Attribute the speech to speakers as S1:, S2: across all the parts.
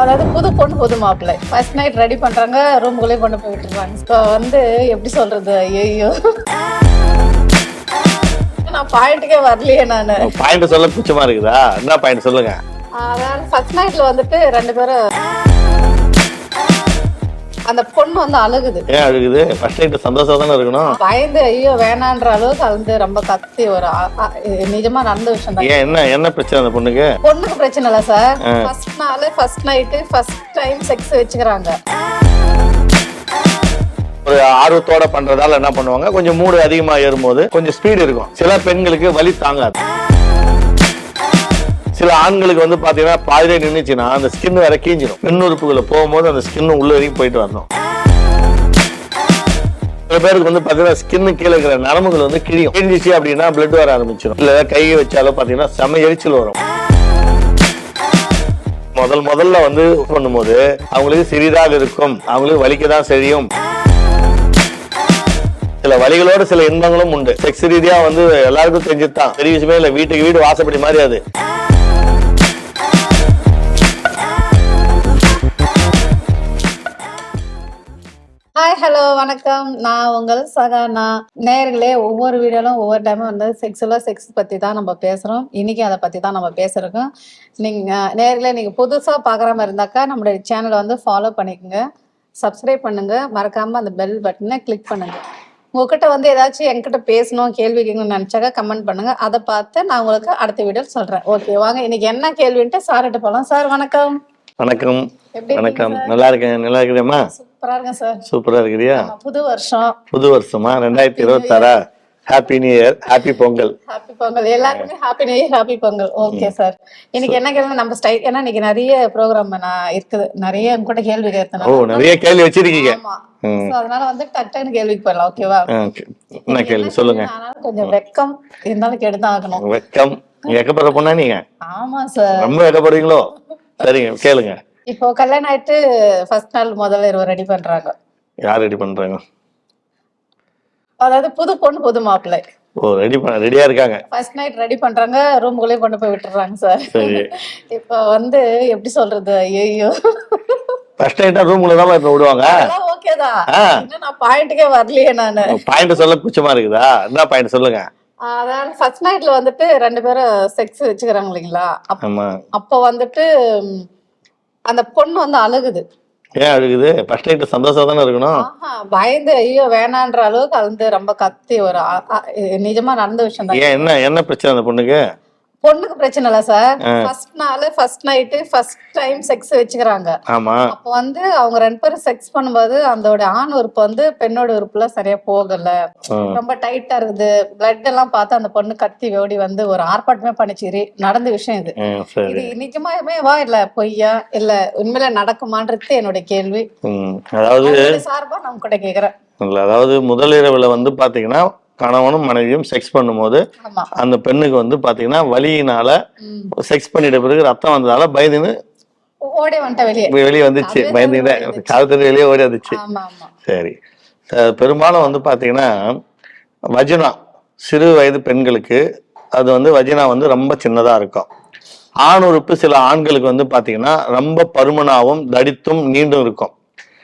S1: அதாவது புது பொண்ணு புது மாப்பிள்ளை. ஃபர்ஸ்ட் நைட் ரெடி பண்றாங்க ரூமுக்குள்ளே கொண்டு போய் விட்டுருவாங்க இப்போ வந்து எப்படி சொல்றது? ஐயோ நான் பாயிண்ட்டுக்கே வரலையே நான்.
S2: பாயிண்ட் சொல்ல குச்சமா இருக்குதா? என்ன பாயிண்ட் சொல்லுங்க?
S1: அதாவது ஃபர்ஸ்ட் நைட்ல வந்துட்டு ரெண்டு பேரும் அந்த பொண்ணு வந்து அழுகுது.
S2: ஏன் அழுகுது? ஃபர்ஸ்ட் நைட் சந்தோஷம் தானே இருக்கணும்?
S1: பயந்து ஐயோ வேணான்ற அளவுக்கு அது வந்து ரொம்ப கத்தி ஒரு நிஜமா நடந்த விஷயம் தான்.
S2: ஏன் என்ன என்ன பிரச்சனை அந்த பொண்ணுக்கு?
S1: பொண்ணுக்கு பிரச்சனை இல்லை சார் ஃபர்ஸ்ட் நாள் first night first time sex வச்சுக்கிறாங்க.
S2: ஒரு ஆர்வத்தோட பண்றதால என்ன பண்ணுவாங்க? கொஞ்சம் மூடு அதிகமா ஏறும்போது கொஞ்சம் ஸ்பீடு இருக்கும். சில பெண்களுக்கு வலி தாங்காது. சில ஆண்களுக்கு வந்து பாத்தீங்கன்னா பாதிலே நின்றுச்சுன்னா அந்த ஸ்கின் வேற கீஞ்சிடும் பெண் போகும்போது அந்த ஸ்கின் உள்ள வரைக்கும் போயிட்டு வரணும். சில பேருக்கு வந்து பாத்தீங்கன்னா ஸ்கின் கீழே இருக்கிற நரம்புகள் வந்து கிழியும். கிழிஞ்சிச்சு அப்படின்னா பிளட் வர ஆரம்பிச்சிடும் இல்ல கையை வச்சாலும் பாத்தீங்கன்னா செம எரிச்சல் வரும். முதல் முதல்ல வந்து பண்ணும்போது அவங்களுக்கு சிறிதாக இருக்கும். அவங்களுக்கு வலிக்க தான் செய்யும். சில வழிகளோட சில இன்பங்களும் உண்டு. செக்ஸ் ரீதியா வந்து எல்லாருக்கும் தெரிஞ்சுதான். பெரிய விஷயமே இல்ல. வீட்டுக்கு வீடு வாசப்படி மாதிரி அது.
S1: ஹாய் ஹலோ வணக்கம். நான் உங்கள் சகானா. நேர்களே ஒவ்வொரு வீடியோலும் ஒவ்வொரு டைமும் வந்து செக்ஸுவலாக செக்ஸ் பற்றி தான் நம்ம பேசுகிறோம் இன்னைக்கு அதை பற்றி தான் நம்ம பேசுகிறோம் நீங்கள் நேர்களே நீங்கள் புதுசாக பார்க்குற மாதிரி இருந்தாக்கா நம்மளுடைய சேனலை வந்து ஃபாலோ பண்ணிக்கோங்க. சப்ஸ்கிரைப் பண்ணுங்க. மறக்காமல் அந்த பெல் பட்டனை கிளிக் பண்ணுங்க. உங்ககிட்ட வந்து ஏதாச்சும் என்கிட்ட பேசணும் கேள்வி கேட்கணும்னு நினச்சாக்கா கமெண்ட் பண்ணுங்க. அதை பார்த்து நான் உங்களுக்கு அடுத்த வீடியோ சொல்கிறேன் ஓகே வாங்க இன்னைக்கு என்ன கேள்வின்ட்டு சார்கிட்ட போகலாம் சார் வணக்கம்.
S2: வணக்கம். வணக்கம். நல்லா இருக்கேன். நல்லா இருக்கிறேம்மா?
S1: சூப்பராக இருக்கேன் சார்.
S2: சூப்பரா இருக்கிறியா?
S1: புது வருஷம்.
S2: புது வருஷமா? ரெண்டாயிரத்தி இருபத்தாறா? Happy new year happy Pongal
S1: happy Pongal எல்லாருக்குமே happy new year happy Pongal okay sir. இன்னைக்கு என்ன கேள்வி? நம்ம ஸ்டைல் ஏன்னா இன்னைக்கு நிறைய ப்ரோக்ராம் நான் இருக்குது. நிறைய உங்க கூட கேள்வி
S2: ஓ
S1: கேட்கணும்
S2: நிறைய கேள்வி வச்சிருக்கீங்க.
S1: அதனால வந்து டக் டக்குன்னு கேள்விக்கு போயிடலாம். ஓகேவா.
S2: என்ன கேள்வி? சொல்லுங்க.
S1: கொஞ்சம் வெக்கம் இருந்தாலும் கெடுதான் ஆகணும்.
S2: வெக்கம். வெக்கப்படுற பொண்ணா நீங்க?
S1: ஆமா சார்.
S2: ரொம்ப வெக்கப்படுவீங்களோ சரிங்க கேளுங்க.
S1: இப்போ கல்யாணம் ஆயிட்டு ஃபர்ஸ்ட் நாள் முதல்ல இருவர் ரெடி பண்றாங்க.
S2: யார் ரெடி பண்றாங்க?
S1: அதாவது புது பொண்ணு புது மாப்பிள்ளை.
S2: ஓ ரெடி பண்ண ரெடியா இருக்காங்க.
S1: ஃபர்ஸ்ட் நைட் ரெடி பண்றாங்க ரூமுக்குள்ளே கொண்டு போய் விட்டுறாங்க சார். இப்போ வந்து எப்படி சொல்றது? ஐயோ
S2: ஃபர்ஸ்ட் நைட்டா ரூம்ல தான் இப்ப விடுவாங்க? ஆ.
S1: இன்னும் நான் பாயிண்ட்டுக்கே வரலையே நானு.
S2: பாயிண்ட் சொல்ல குச்சமா இருக்குதா? என்ன பாயிண்ட் சொல்லுங்க?
S1: அதாவது ஃபர்ஸ்ட் நைட்ல வந்துட்டு ரெண்டு பேரும் செக்ஸ் வச்சுக்கிறாங்க இல்லைங்களா? அப்ப- வந்துட்டு அந்த பொண்ணு வந்து அழுகுது.
S2: ஏன் அழுகுது? ஃபர்ஸ்ட் நைட் சந்தோஷம் தானே இருக்கணும்?
S1: பயந்து ஐயோ வேணான்ற அளவுக்கு அது வந்து ரொம்ப கத்தி ஒரு நிஜமா நடந்த விஷயம் தான்.
S2: ஏன் என்ன என்ன பிரச்சனை அந்த பொண்ணுக்கு?
S1: பொண்ணுக்கு பிரச்சனை இல்ல சார். ஃபர்ஸ்ட் நாள் first night first time sex வச்சுக்கிறாங்க.
S2: ஆமா.
S1: அப்போ வந்து அவங்க ரெண்டு பேரும் செக்ஸ் பண்ணும்போது அதோட ஆண் உறுப்பு வந்து பெண்ணோட உறுப்புல சரியா போகல. ரொம்ப டைட்டா இருக்குது. பிளட் எல்லாம் பார்த்து அந்த பொண்ணு கத்தி ஓடி வந்து ஒரு ஆர்ப்பாட்டமே பண்ணிச்சு. நடந்த விஷயம் இது. இது நிஜமாவே வா இல்ல பொய்யா இல்ல உண்மையில நடக்குமான்றது என்னுடைய கேள்வி.
S2: அதாவது
S1: சார்பா நான் உங்ககிட்ட கேக்குறேன்.
S2: அதாவது முதல் இரவுல வந்து பாத்தீங்கன்னா கணவனும் மனைவியும் செக்ஸ் பண்ணும்போது அந்த பெண்ணுக்கு வந்து பாத்தீங்கன்னா வலியினால. செக்ஸ் பண்ணிட்ட பிறகு ரத்தம் வந்ததால பயந்துன்னு
S1: வெளியே.
S2: வந்துச்சு. பயந்துக்கிட்டே. காலத்துல வெளியே ஓடி வந்துச்சு சரி. பெரும்பாலும் வந்து பாத்தீங்கன்னா வஜினா சிறு வயது பெண்களுக்கு அது வந்து வஜினா வந்து ரொம்ப சின்னதா இருக்கும். ஆண் உறுப்பு சில ஆண்களுக்கு வந்து பாத்தீங்கன்னா ரொம்ப பருமனாவும் தடித்தும் நீண்டும் இருக்கும்.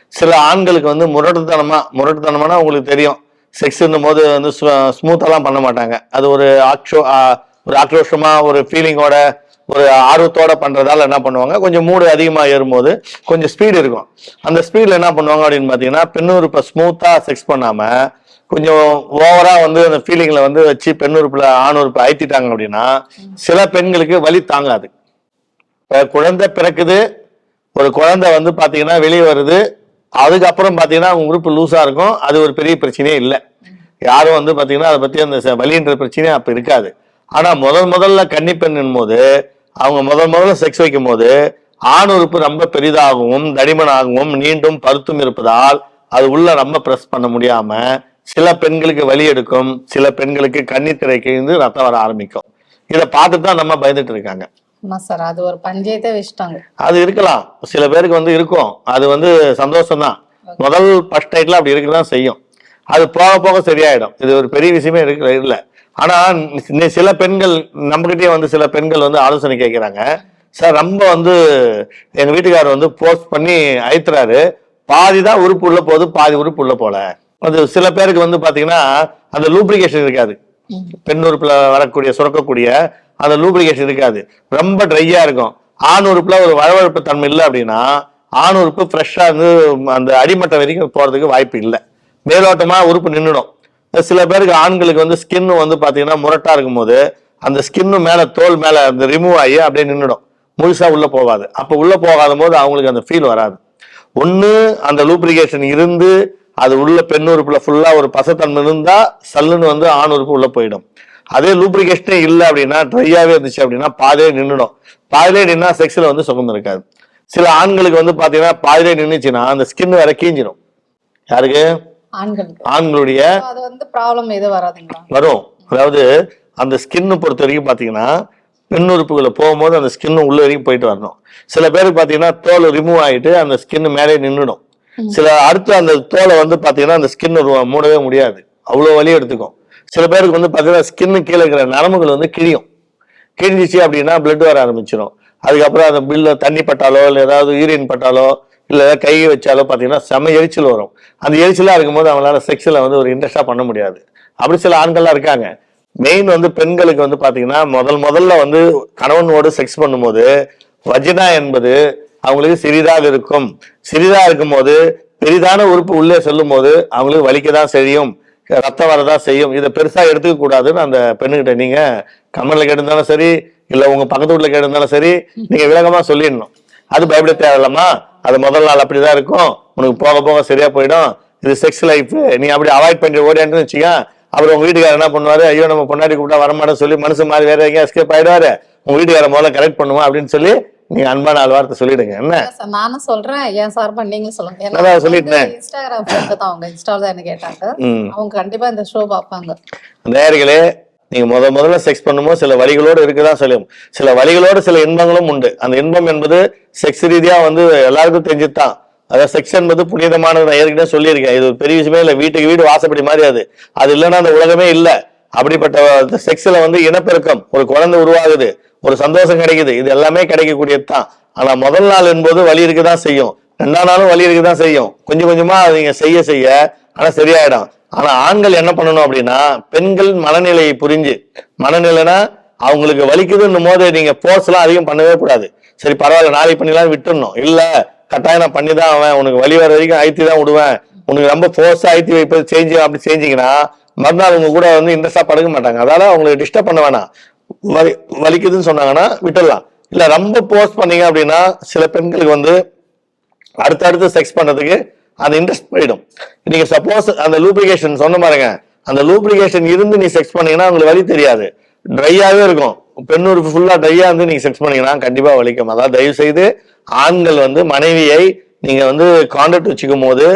S2: சில ஆண்களுக்கு வந்து முரட்டுத்தனமா முரட்டுத்தனமானா உங்களுக்கு தெரியும். செக்ஸ்ன்னும் போது வந்து ஸ்மூத்தாலாம் பண்ண மாட்டாங்க. அது ஒரு ஆக்ஷோ ஒரு ஆக்ரோஷமாக ஒரு ஃபீலிங்கோட ஒரு ஆர்வத்தோட பண்ணுறதால என்ன பண்ணுவாங்க கொஞ்சம் மூடு அதிகமாக ஏறும்போது கொஞ்சம் ஸ்பீடு இருக்கும். அந்த ஸ்பீடில் என்ன பண்ணுவாங்க அப்படின்னு பார்த்தீங்கன்னா பெண்ணுறுப்பை ஸ்மூத்தாக செக்ஸ் பண்ணாமல் கொஞ்சம் ஓவரா வந்து அந்த ஃபீலிங்ல வந்து வச்சு பெண்ணுறுப்புல ஆணுறுப்பை அழுத்திட்டாங்க அப்படின்னா சில பெண்களுக்கு வலி தாங்காது. இப்போ குழந்தை பிறக்குது ஒரு குழந்தை வந்து பார்த்தீங்கன்னா வெளியே வருது அதுக்கப்புறம் பார்த்தீங்கன்னா அவங்க உறுப்பு லூஸாக இருக்கும். அது ஒரு பெரிய பிரச்சனையே இல்லை. யாரும் வந்து பார்த்தீங்கன்னா அதை பற்றி அந்த ச- வலின்ற பிரச்சனையே அப்போ இருக்காது. ஆனால் முதல் முதல்ல கன்னி பெண்ணும் போது அவங்க முதல் முதல்ல செக்ஸ் வைக்கும் போது ஆண் உறுப்பு ரொம்ப பெரிதாகவும் தடிமனாகவும் நீண்டும் பருத்தும் இருப்பதால் அது உள்ள ரொம்ப ப்ரெஸ் பண்ண முடியாம சில பெண்களுக்கு வலி எடுக்கும் சில பெண்களுக்கு கன்னித்திரை கிழிந்து ரத்தம் வர ஆரம்பிக்கும். இதை பார்த்துட்டு தான் நம்ம பயந்துட்டு இருக்காங்க.
S1: சார் அது ஒரு பஞ்சாயத்தே வச்சுட்டாங்க.
S2: அது இருக்கலாம். சில பேருக்கு வந்து இருக்கும். அது வந்து சந்தோஷம் தான் முதல் ஃபர்ஸ்ட் நைட்ல அப்படி இருக்கதான் செய்யும். அது போக போக சரியாயிடும். இது ஒரு பெரிய விஷயமே இருக்கு இல்ல. ஆனா நி- சில பெண்கள் நம்மகிட்டயே வந்து சில பெண்கள் வந்து ஆலோசனை கேட்கிறாங்க சார் ரொம்ப வந்து எங்க வீட்டுக்காரர் வந்து போஸ்ட் பண்ணி அழுத்துறாரு. பாதி தான் உறுப்பு உள்ள போகுது பாதி உறுப்பு உள்ள போல அது சில பேருக்கு வந்து பாத்தீங்கன்னா அந்த லூப்ரிகேஷன் இருக்காது. பெண் உறுப்புல வரக்கூடிய சுரக்கக்கூடிய அந்த லூப்ரிகேஷன் இருக்காது. ரொம்ப ட்ரையாக இருக்கும். ஆண் உறுப்பில் ஒரு வழவழப்பு தன்மை இல்லை அப்படின்னா ஆண் உறுப்பு ஃப்ரெஷ்ஷாக இருந்து அந்த அடிமட்டம் வரைக்கும் போகிறதுக்கு வாய்ப்பு இல்லை. மேலோட்டமாக உறுப்பு நின்றுடும் சில பேருக்கு ஆண்களுக்கு வந்து ஸ்கின் வந்து பார்த்தீங்கன்னா முரட்டாக இருக்கும்போது அந்த ஸ்கின்னு மேலே தோல் மேலே அந்த ரிமூவ் ஆகி அப்படியே நின்றுடும் முழுசாக உள்ளே போகாது. அப்போ உள்ளே போகாத போது அவங்களுக்கு அந்த ஃபீல் வராது. ஒன்று அந்த லூப்ரிகேஷன் இருந்து அது உள்ள பெண் உறுப்பில் ஃபுல்லாக ஒரு பசத்தன்மை இருந்தால் சல்லுன்னு வந்து ஆண் உறுப்பு உள்ளே போயிடும். அதே லூப்ரிகேஷனே இல்லை அப்படின்னா ட்ரையாவே இருந்துச்சு அப்படின்னா பாதிலே நின்றுடும் பாதிலே நின்னா செக்ஸ்ல வந்து சுகம் இருக்காது. சில ஆண்களுக்கு வந்து பாத்தீங்கன்னா பாதிலே நின்னுச்சுன்னா அந்த ஸ்கின் வேற கீஞ்சிடும் யாருக்கு? ஆண்களுடைய வரும். அதாவது அந்த ஸ்கின்னு பொறுத்த வரைக்கும் பார்த்தீங்கன்னா பெண் உறுப்புகளை போகும்போது அந்த ஸ்கின்னு உள்ள வரைக்கும் போயிட்டு வரணும். சில பேருக்கு பார்த்தீங்கன்னா தோல் ரிமூவ் ஆயிட்டு அந்த ஸ்கின் மேலே நின்றுடும் சில அடுத்து அந்த தோலை வந்து பார்த்தீங்கன்னா அந்த ஸ்கின் மூடவே முடியாது. அவ்வளோ வலி எடுத்துக்கும். சில பேருக்கு வந்து பார்த்தீங்கன்னா ஸ்கின்னு கீழே இருக்கிற நரம்புகள் வந்து கிழியும். கிழிஞ்சிச்சு அப்படின்னா பிளட் வர ஆரம்பிச்சிடும் அதுக்கப்புறம் அந்த பில்ல தண்ணி பட்டாலோ இல்லை ஏதாவது யூரின் பட்டாலோ இல்லை ஏதாவது கை வச்சாலோ பார்த்தீங்கன்னா செம எரிச்சல் வரும். அந்த எரிச்சலாக இருக்கும்போது அவங்களால செக்ஸில் வந்து ஒரு இன்ட்ரெஸ்டாக பண்ண முடியாது. அப்படி சில ஆண்கள்லாம் இருக்காங்க. மெயின் வந்து பெண்களுக்கு வந்து பார்த்தீங்கன்னா முதல் முதல்ல வந்து கணவனோடு செக்ஸ் பண்ணும்போது வஜினா என்பது அவங்களுக்கு சிறிதாக இருக்கும். சிறிதாக இருக்கும்போது பெரிதான உறுப்பு உள்ளே செல்லும் போது அவங்களுக்கு வலிக்க தான் செய்யும். ரத்தம் வரதான் செய்யும். இதை பெருசா எடுத்துக்க கூடாதுன்னு அந்த பெண்ணுகிட்ட நீங்க கமல்ல கேட்டிருந்தாலும் சரி இல்ல உங்க பக்கத்து வீட்டுல கேட்டிருந்தாலும் சரி நீங்க விளக்கமா சொல்லிடணும். அது பயப்பட தேவையில்லம்மா. அது முதல் நாள் அப்படிதான் இருக்கும். உனக்கு போக போக சரியா போயிடும். இது செக்ஸ் லைஃப் நீ அப்படி அவாய்ட் பண்ணி ஓடியான்னு வச்சுக்க அப்புறம் உங்க வீட்டுக்காரர் என்ன பண்ணுவாரு? ஐயோ நம்ம பொண்டாட்டி கூப்பிட்டா வரமாட்டேன்னு சொல்லி மனசு மாதிரி வேற எங்கேயும் எஸ்கேப் ஆயிடுவாரு. உங்க வீட்டுக்காரர் முதல்ல கரெக்ட் பண்ணுவோம் அப்படின்னு சொல்லி நீங்க அன்பான நாலு வார்த்தை சொல்லிடுங்க. என்ன?
S1: நானும் சொல்றேன். என் சார்பா நீங்களும் சொல்லுங்க. ஏன்னா
S2: சொல்லிட்டேன்.
S1: இன்ஸ்டாகிராம் தான் அவங்க. இன்ஸ்டால என்ன கேட்டாங்க. அவங்க கண்டிப்பா இந்த ஷோ பார்ப்பாங்க.
S2: நேயர்களே நீங்க முத முதல்ல செக்ஸ் பண்ணும்போது சில வழிகளோடு இருக்குதான் சொல்லும். சில வழிகளோடு சில இன்பங்களும் உண்டு. அந்த இன்பம் என்பது செக்ஸ் ரீதியா வந்து எல்லாருக்கும் தெரிஞ்சுதான் அதாவது செக்ஸ் என்பது புனிதமானது நான் ஏற்கனவே சொல்லியிருக்கேன். இது பெரிய விஷயமே இல்லை. வீட்டுக்கு வீடு வாசப்படி மாதிரி அது. அது இல்லைன்னா அந்த உலகமே இல்லை. அப்படிப்பட்ட செக்ஸ்ல வந்து இனப்பெருக்கம். ஒரு குழந்தை உருவாகுது. ஒரு சந்தோஷம் கிடைக்குது. இது எல்லாமே கிடைக்கக்கூடியது தான் ஆனா முதல் நாள் என்பது வலி இருக்குதான் செய்யும். ரெண்டாம் நாளும் வலி இருக்குதான் செய்யும். கொஞ்சம் கொஞ்சமா நீங்க செய்ய செய்ய ஆனா சரியாயிடும். ஆனா ஆண்கள் என்ன பண்ணணும் அப்படின்னா பெண்கள் மனநிலையை புரிஞ்சு மனநிலைனா அவங்களுக்கு வலிக்குதுன்னும் போது நீங்க போர்ஸ் எல்லாம் அதிகம் பண்ணவே கூடாது. சரி பரவாயில்ல நாளைக்கு பண்ணிலாம் விட்டுடணும். இல்ல கட்டாயம் நான் பண்ணி தான் அவன் உனக்கு வலி வர வரைக்கும் அழுத்தி தான் விடுவேன். உனக்கு ரொம்ப ஃபோர்ஸா அழுத்தி வைப்பது செஞ்சு அப்படி செஞ்சீங்கன்னா மறுநாள் உங்க கூட வந்து இன்ட்ரெஸ்டா படுக்க மாட்டாங்க. அதால அவங்களுக்கு டிஸ்டர்ப் பண்ண வேணாம். வலி வலிக்குதுன்னு சொன்னாங்கன்னா விட்டுடலாம். இல்ல ரொம்ப போஸ்ட் பண்ணீங்க அப்படின்னா சில பெண்களுக்கு வந்து அடுத்தடுத்து செக்ஸ் பண்றதுக்கு அந்த இன்ட்ரெஸ்ட் போயிடும். நீங்க சப்போஸ் அந்த லூப்ரிகேஷன் சொன்ன பாருங்க. அந்த லூப்ரிகேஷன் இருந்து நீ செக்ஸ் பண்ணீங்கன்னா உங்களுக்கு வலி தெரியாது. ட்ரையாவே இருக்கும். பெண் உறுப்பு ஃபுல்லா ட்ரையா இருந்து நீங்க செக்ஸ் பண்ணீங்கன்னா கண்டிப்பா வலிக்கும். அதாவது தயவு செய்து ஆண்கள் வந்து மனைவியை நீங்க வந்து கான்டாக்ட் வச்சுக்கும் போது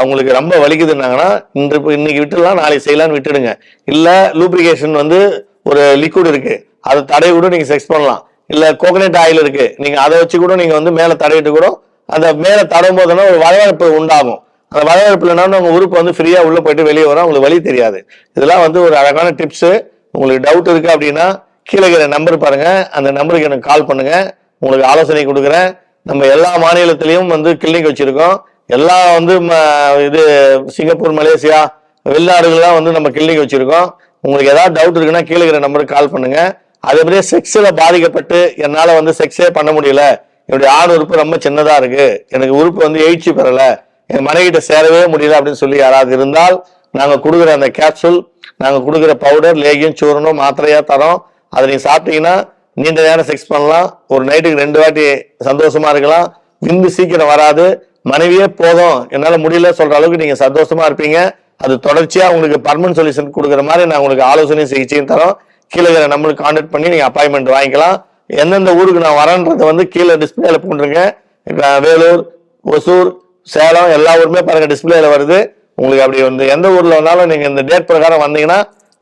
S2: அவங்களுக்கு ரொம்ப வலிக்குதுன்னாங்கன்னா இன்று இன்னைக்கு விட்டுடலாம் நாளைக்கு செய்யலாம்னு விட்டுடுங்க. இல்ல லூப்ரிகேஷன் வந்து ஒரு லிக்விட் இருக்கு. அதை தடவி கூட நீங்க செக்ஸ் பண்ணலாம். இல்ல கோகனட் ஆயில் இருக்கு. நீங்க அதை வச்சு கூட நீங்க வந்து மேல தடவிட்டு கூட அந்த மேல தடவும் போதுன்னா ஒரு வரவேற்பு உண்டாகும். அந்த வரவேற்பு இல்லைன்னா உங்க உறுப்பு வந்து ஃப்ரீயா உள்ள போயிட்டு வெளியே வரும். உங்களுக்கு வழி தெரியாது. இதெல்லாம் வந்து ஒரு அழகான டிப்ஸ் உங்களுக்கு டவுட் இருக்கு அப்படின்னா கீழே இருக்கிற நம்பர் பாருங்க. அந்த நம்பருக்கு எனக்கு கால் பண்ணுங்க. உங்களுக்கு ஆலோசனை கொடுக்குறேன். நம்ம எல்லா மாநிலத்திலையும் வந்து கிளினிக் வச்சிருக்கோம். எல்லா வந்து ம- இது சிங்கப்பூர் மலேசியா வெளிநாடுகள்லாம் வந்து நம்ம கிளினிக் வச்சிருக்கோம். உங்களுக்கு ஏதாவது டவுட் இருக்குன்னா கீழே இருக்கிற நம்பருக்கு கால் பண்ணுங்க. அதே மாதிரி செக்ஸில் பாதிக்கப்பட்டு என்னால் வந்து செக்ஸே பண்ண முடியல. என்னுடைய ஆண் உறுப்பு ரொம்ப சின்னதாக இருக்கு. எனக்கு உறுப்பு வந்து எழுச்சி பெறலை. என் மனைவிட்ட சேரவே முடியல அப்படின்னு சொல்லி யாராவது இருந்தால் நாங்கள் கொடுக்குற அந்த கேப்சூல் நாங்கள் கொடுக்குற பவுடர் லேகியம் சூரணம் மாத்திரையாக தரோம். அதை நீங்கள் சாப்பிட்டீங்கன்னா நீண்ட நேரம் செக்ஸ் பண்ணலாம். ஒரு நைட்டுக்கு ரெண்டு வாட்டி சந்தோஷமா இருக்கலாம். விந்து சீக்கிரம் வராது. மனைவியே போதும். என்னால் முடியல சொல்கிற அளவுக்கு நீங்கள் சந்தோஷமா இருப்பீங்க. அது தொடர்ச்சியா உங்களுக்கு பர்மனன்ட் சொல்யூஷன் கொடுக்குற மாதிரி நான் உங்களுக்கு ஆலோசனை சிகிச்சையும் தரோம். கீழே நம்பருக்கு கான்டாக்ட் பண்ணி நீங்க அப்பாயின்மெண்ட் வாங்கிக்கலாம். எந்தெந்த ஊருக்கு நான் வரேன்றதை வந்து கீழே டிஸ்பிளேல போட்டுருங்க. இப்ப வேலூர் ஒசூர் சேலம் எல்லா ஊருமே பாருங்க டிஸ்பிளேல வருது. உங்களுக்கு அப்படி வந்து எந்த ஊர்ல வந்தாலும் நீங்க இந்த டேட் பிரகாரம் வந்தீங்கன்னா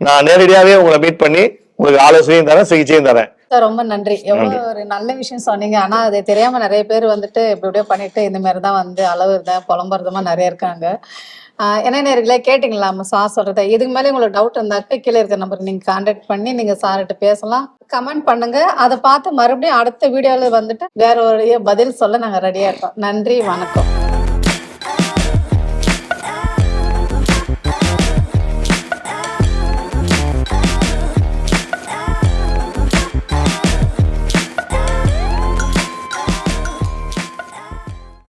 S2: நான் நேரடியாவே உங்களை மீட் பண்ணி உங்களுக்கு ஆலோசனையும் தரேன் சிகிச்சையும் தரேன்.
S1: சார் ரொம்ப நன்றி. எவ்வளவு ஒரு நல்ல விஷயம் சொன்னீங்க. ஆனா அது தெரியாம நிறைய பேர் வந்துட்டு இப்படி இப்படியே பண்ணிட்டு இந்த மாதிரி தான் வந்து அளவுதான் புலம்புறதுமா நிறைய இருக்காங்க. என்ன நேர்களே கேட்டீங்களா நம்ம சார் சொல்றத. இதுக்கு மேலே உங்களுக்கு டவுட் இருந்தாக்க கீழே இருக்க நம்பர் நீங்க கான்டாக்ட் பண்ணி நீங்க சார்கிட்ட பேசலாம். கமெண்ட் பண்ணுங்க. அதை பார்த்து மறுபடியும் அடுத்த வீடியோல வந்துட்டு வேற ஒரு பதில் சொல்ல நாங்க ரெடியா இருக்கோம். நன்றி வணக்கம்.